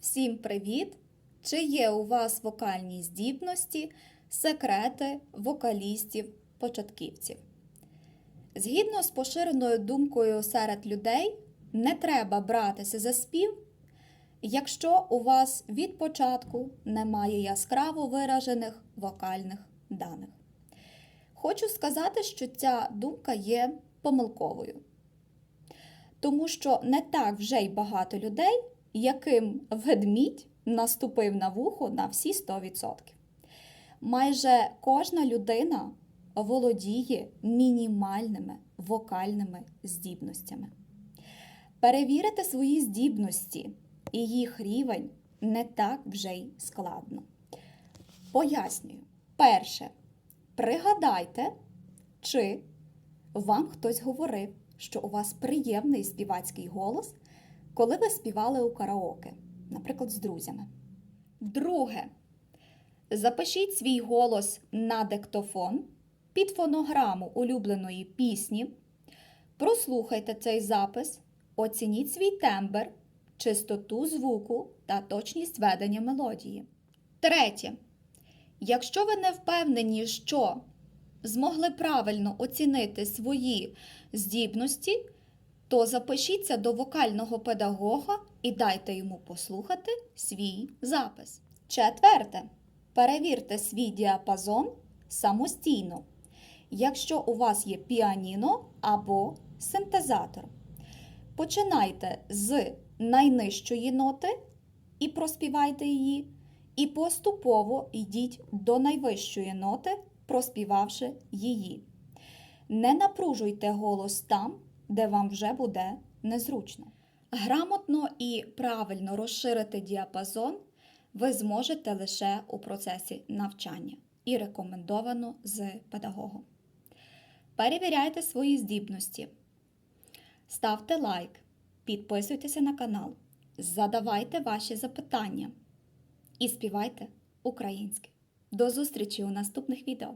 Всім привіт! Чи є у вас вокальні здібності, секрети вокалістів-початківців? Згідно з поширеною думкою серед людей, не треба братися за спів, якщо у вас від початку немає яскраво виражених вокальних даних. Хочу сказати, що ця думка є помилковою, тому що не так вже й багато людей, яким ведмідь наступив на вухо на всі 100%. Майже кожна людина володіє мінімальними вокальними здібностями. Перевірити свої здібності і їх рівень не так вже й складно. Пояснюю. Перше, пригадайте, чи вам хтось говорив, що у вас приємний співацький голос, коли ви співали у караоке, наприклад, з друзями. Друге, запишіть свій голос на диктофон під фонограму улюбленої пісні. Прослухайте цей запис, оцініть свій тембр, чистоту звуку та точність ведення мелодії. Третє. Якщо ви не впевнені, що змогли правильно оцінити свої здібності, то запишіться до вокального педагога і дайте йому послухати свій запис. Четверте. Перевірте свій діапазон самостійно, якщо у вас є піаніно або синтезатор. Починайте з найнижчої ноти і проспівайте її, і поступово йдіть до найвищої ноти, проспівавши її. Не напружуйте голос там, де вам вже буде незручно. Грамотно і правильно розширити діапазон ви зможете лише у процесі навчання і рекомендовано з педагогом. Перевіряйте свої здібності. Ставте лайк, підписуйтеся на канал, задавайте ваші запитання і співайте українське. До зустрічі у наступних відео!